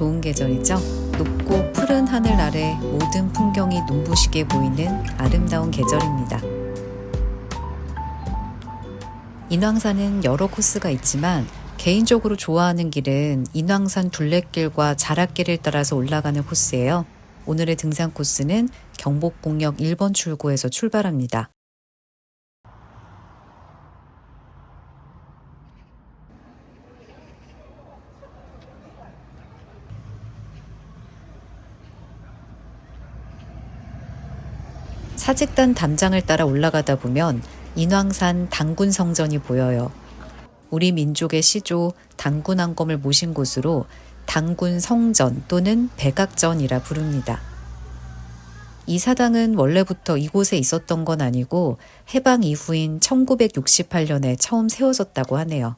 좋은 계절이죠. 높고 푸른 하늘 아래 모든 풍경이 눈부시게 보이는 아름다운 계절입니다. 인왕산은 여러 코스가 있지만 개인적으로 좋아하는 길은 인왕산 둘레길과 자락길을 따라서 올라가는 코스예요. 오늘의 등산 코스는 경복궁역 1번 출구에서 출발합니다. 사직단 담장을 따라 올라가다 보면 인왕산 당군 성전이 보여요. 우리 민족의 시조 당군왕검을 모신 곳으로 당군 성전 또는 백악전이라 부릅니다. 이 사당은 원래부터 이곳에 있었던 건 아니고 해방 이후인 1968년에 처음 세워졌다고 하네요.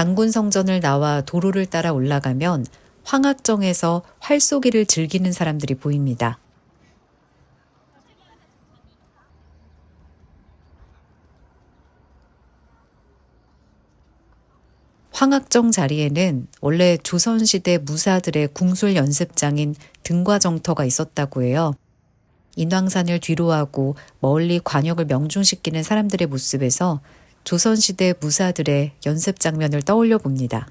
당군 성전을 나와 도로를 따라 올라가면 황학정에서 활쏘기를 즐기는 사람들이 보입니다. 황학정 자리에는 원래 조선시대 무사들의 궁술 연습장인 등과정터가 있었다고 해요. 인왕산을 뒤로하고 멀리 관역을 명중시키는 사람들의 모습에서 조선시대 무사들의 연습 장면을 떠올려 봅니다.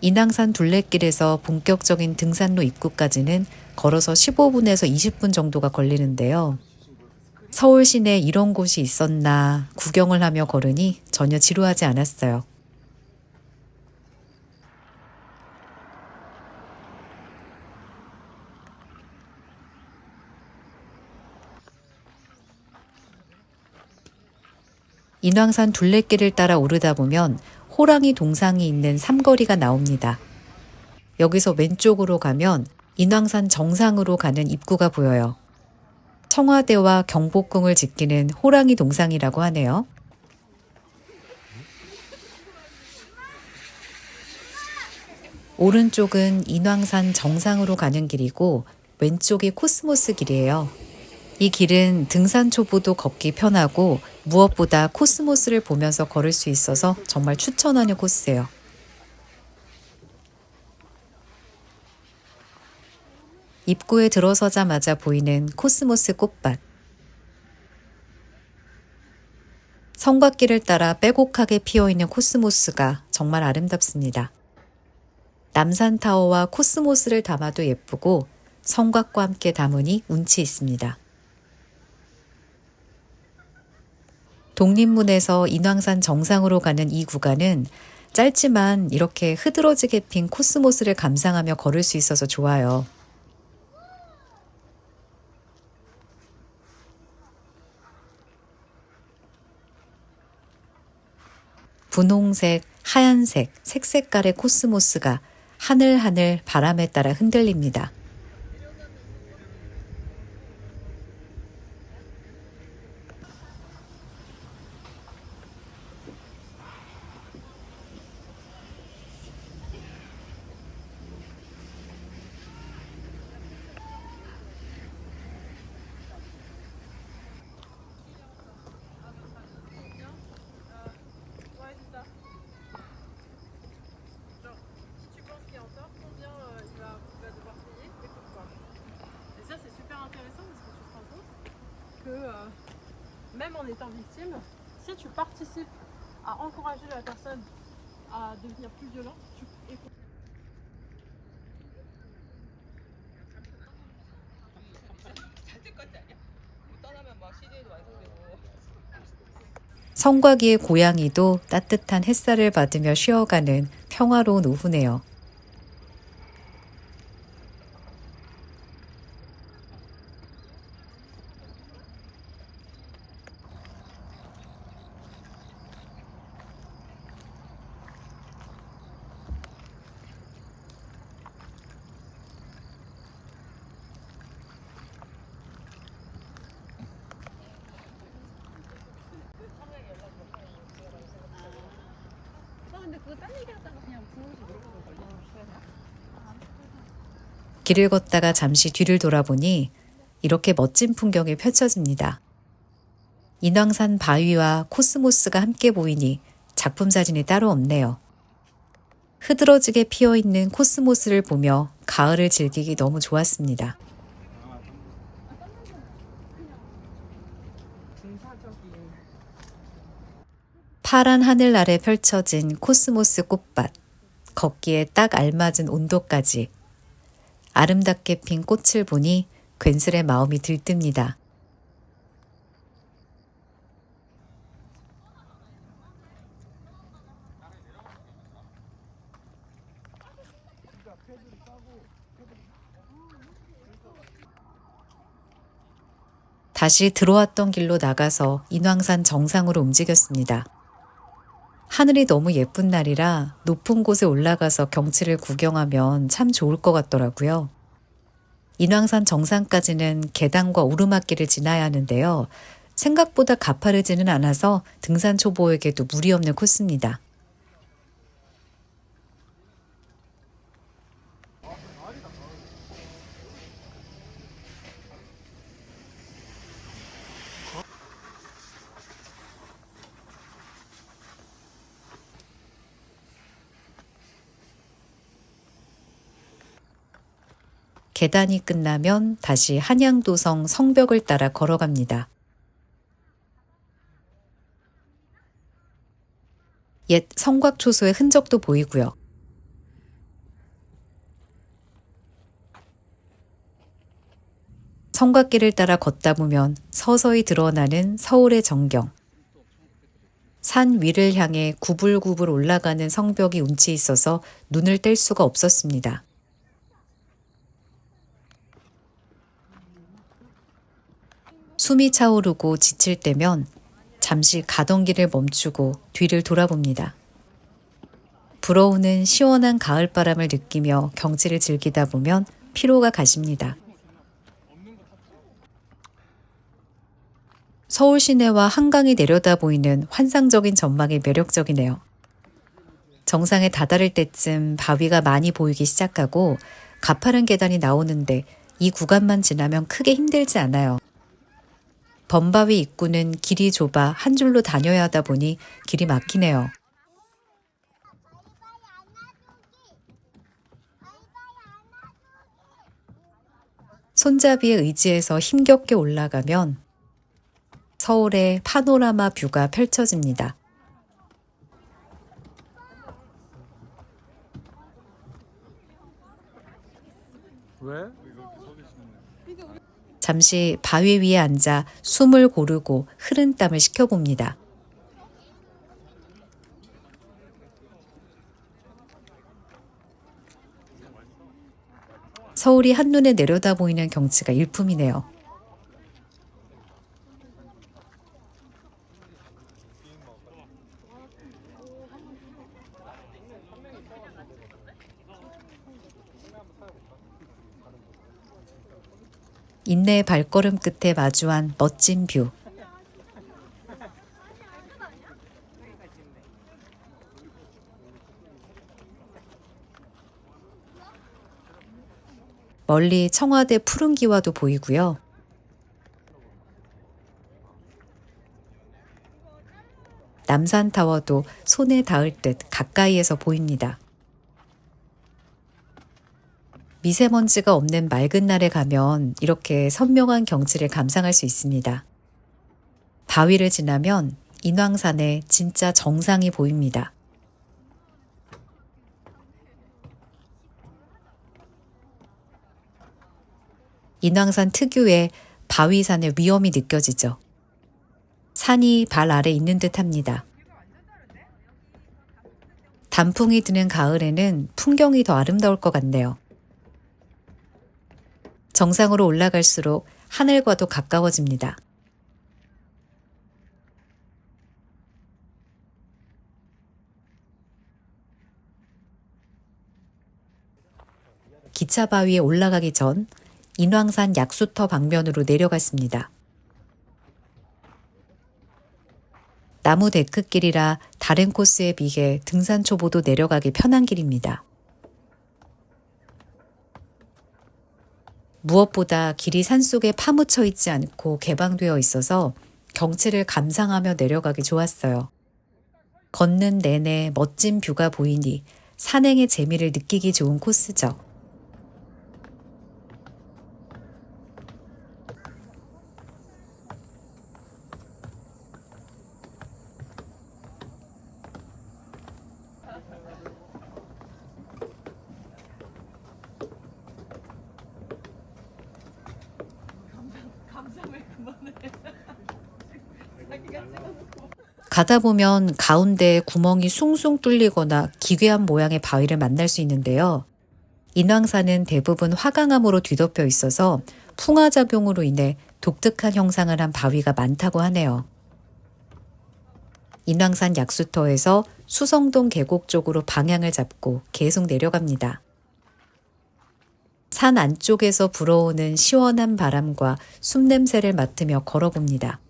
인왕산 둘레길에서 본격적인 등산로 입구까지는 걸어서 15분에서 20분 정도가 걸리는데요. 서울 시내 이런 곳이 있었나 구경을 하며 걸으니 전혀 지루하지 않았어요. 인왕산 둘레길을 따라 오르다 보면 호랑이 동상이 있는 삼거리가 나옵니다. 여기서 왼쪽으로 가면 인왕산 정상으로 가는 입구가 보여요. 청와대와 경복궁을 지키는 호랑이 동상이라고 하네요. 오른쪽은 인왕산 정상으로 가는 길이고 왼쪽이 코스모스 길이에요. 이 길은 등산 초보도 걷기 편하고 무엇보다 코스모스를 보면서 걸을 수 있어서 정말 추천하는 코스예요. 입구에 들어서자마자 보이는 코스모스 꽃밭. 성곽길을 따라 빼곡하게 피어있는 코스모스가 정말 아름답습니다. 남산타워와 코스모스를 담아도 예쁘고 성곽과 함께 담으니 운치 있습니다. 독립문에서 인왕산 정상으로 가는 이 구간은 짧지만 이렇게 흐드러지게 핀 코스모스를 감상하며 걸을 수 있어서 좋아요. 분홍색, 하얀색, 색색깔의 코스모스가 하늘하늘 바람에 따라 흔들립니다. Étant victime, si tu participes à encourager la personne à devenir plus violente, tu es 성곽이의 고양이도 따뜻한 햇살을 받으며 쉬어가는 평화로운 오후네요. 근데 그거 딴 얘기하다가 그냥 부모님 물어보고 걸리는 거예요. 길을 걷다가 잠시 뒤를 돌아보니 이렇게 멋진 풍경이 펼쳐집니다. 인왕산 바위와 코스모스가 함께 보이니 작품 사진이 따로 없네요. 흐드러지게 피어 있는 코스모스를 보며 가을을 즐기기 너무 좋았습니다. 군사적인 파란 하늘 아래 펼쳐진 코스모스 꽃밭. 걷기에 딱 알맞은 온도까지. 아름답게 핀 꽃을 보니 괜스레 마음이 들뜹니다. 다시 들어왔던 길로 나가서 인왕산 정상으로 움직였습니다. 하늘이 너무 예쁜 날이라 높은 곳에 올라가서 경치를 구경하면 참 좋을 것 같더라고요. 인왕산 정상까지는 계단과 오르막길을 지나야 하는데요. 생각보다 가파르지는 않아서 등산 초보에게도 무리 없는 코스입니다. 계단이 끝나면 다시 한양도성 성벽을 따라 걸어갑니다. 옛 성곽초소의 흔적도 보이고요. 성곽길을 따라 걷다 보면 서서히 드러나는 서울의 전경. 산 위를 향해 구불구불 올라가는 성벽이 운치 있어서 눈을 뗄 수가 없었습니다. 숨이 차오르고 지칠 때면 잠시 가던 길을 멈추고 뒤를 돌아봅니다. 불어오는 시원한 가을바람을 느끼며 경치를 즐기다 보면 피로가 가십니다. 서울 시내와 한강이 내려다 보이는 환상적인 전망이 매력적이네요. 정상에 다다를 때쯤 바위가 많이 보이기 시작하고 가파른 계단이 나오는데 이 구간만 지나면 크게 힘들지 않아요. 범바위 입구는 길이 좁아 한 줄로 다녀야 하다 보니 길이 막히네요. 손잡이에 의지해서 힘겹게 올라가면 서울의 파노라마 뷰가 펼쳐집니다. 왜? 잠시 바위 위에 앉아 숨을 고르고 흐른 땀을 식혀봅니다. 서울이 한눈에 내려다 보이는 경치가 일품이네요. 인내의 발걸음 끝에 마주한 멋진 뷰. 멀리 청와대 푸른기와도 보이고요. 남산타워도 손에 닿을 듯 가까이에서 보입니다. 미세먼지가 없는 맑은 날에 가면 이렇게 선명한 경치를 감상할 수 있습니다. 바위를 지나면 인왕산의 진짜 정상이 보입니다. 인왕산 특유의 바위산의 위험이 느껴지죠. 산이 발 아래 있는 듯 합니다. 단풍이 드는 가을에는 풍경이 더 아름다울 것 같네요. 정상으로 올라갈수록 하늘과도 가까워집니다. 기차 바위에 올라가기 전 인왕산 약수터 방면으로 내려갔습니다. 나무 데크길이라 다른 코스에 비해 등산 초보도 내려가기 편한 길입니다. 무엇보다 길이 산속에 파묻혀 있지 않고 개방되어 있어서 경치를 감상하며 내려가기 좋았어요. 걷는 내내 멋진 뷰가 보이니 산행의 재미를 느끼기 좋은 코스죠. 감상을 그만해. 자기가 찍어놓고. 가다 보면 가운데 구멍이 숭숭 뚫리거나 기괴한 모양의 바위를 만날 수 있는데요. 인왕산은 대부분 화강암으로 뒤덮여 있어서 풍화작용으로 인해 독특한 형상을 한 바위가 많다고 하네요. 인왕산 약수터에서 수성동 계곡 쪽으로 방향을 잡고 계속 내려갑니다. 산 안쪽에서 불어오는 시원한 바람과 숲 냄새를 맡으며 걸어봅니다.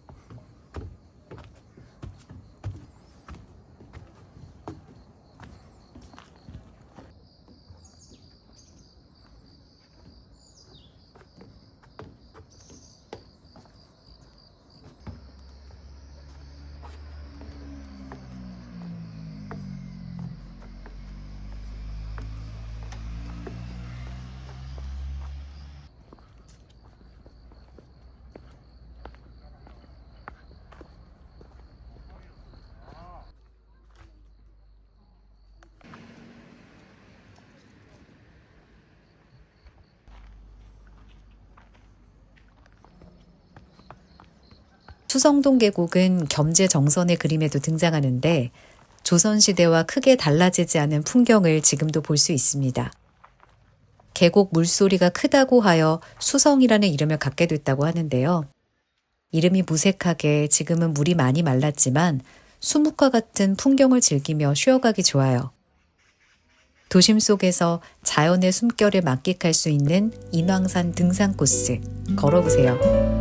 수성동 계곡은 겸재 정선의 그림에도 등장하는데 조선시대와 크게 달라지지 않은 풍경을 지금도 볼 수 있습니다. 계곡 물소리가 크다고 하여 수성이라는 이름을 갖게 됐다고 하는데요. 이름이 무색하게 지금은 물이 많이 말랐지만 수묵과 같은 풍경을 즐기며 쉬어가기 좋아요. 도심 속에서 자연의 숨결을 만끽할 수 있는 인왕산 등산 코스 걸어보세요.